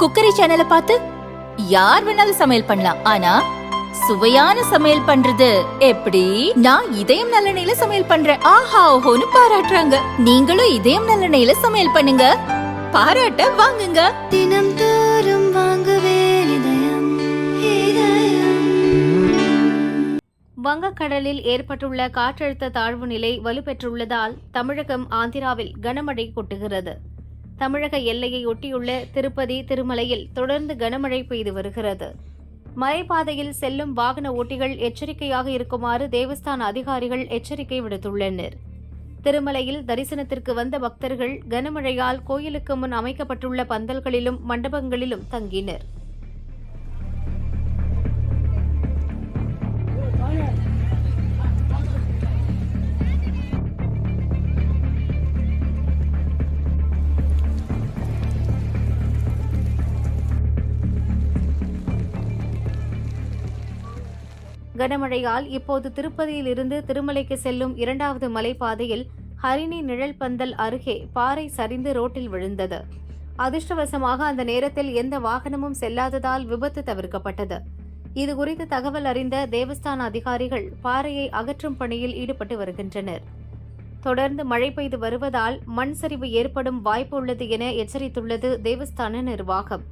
Cookery சேனலை பார்த்து யார் வேணாலும் சமையல் பண்ணலாம். ஆனா சுவையான சமையல் பண்றது எப்படி? நான் இதயம் நல்லெண்ணெயில சமையல் பண்றேன். ஆஹா ஓஹோன்னு பாராட்டுறாங்க. நீங்களும் இதயம் நல்லெண்ணெயில சமையல் பண்ணுங்க. பாராட்ட வாங்குங்க. தினம் தோறும் வாங்குவே இதயம் இதயம். வங்கக்கடலில் ஏற்பட்டுள்ள காற்றழுத்த தாழ்வு நிலை வலுப்பெற்றுள்ளதால் தமிழகம் ஆந்திராவில் கனமழை கொட்டுகிறது. தமிழக எல்லையை ஒட்டியுள்ள திருப்பதி திருமலையில் தொடர்ந்து கனமழை பெய்து வருகிறது. மலைப்பாதையில் செல்லும் வாகன ஓட்டிகள் எச்சரிக்கையாக இருக்குமாறு தேவஸ்தான அதிகாரிகள் எச்சரிக்கை விடுத்துள்ளனர். திருமலையில் தரிசனத்திற்கு வந்த பக்தர்கள் கனமழையால் கோயிலுக்கு முன் அமைக்கப்பட்டுள்ள பந்தல்களிலும் மண்டபங்களிலும் தங்கினர். கனமழையால் இப்போது திருப்பதியில் இருந்து திருமலைக்கு செல்லும் இரண்டாவது மலைப்பாதையில் ஹரிணி நிழல் பந்தல் அருகே பாறை சரிந்து ரோட்டில் விழுந்தது. அதிர்ஷ்டவசமாக அந்த நேரத்தில் எந்த வாகனமும் செல்லாததால் விபத்து தவிர்க்கப்பட்டது. இதுகுறித்து தகவல் அறிந்த தேவஸ்தான அதிகாரிகள் பாறையை அகற்றும் பணியில் ஈடுபட்டு வருகின்றனர். தொடர்ந்து மழை பெய்து வருவதால் மண் சரிவு ஏற்படும் வாய்ப்பு உள்ளது என எச்சரித்துள்ளது தேவஸ்தான நிர்வாகம்.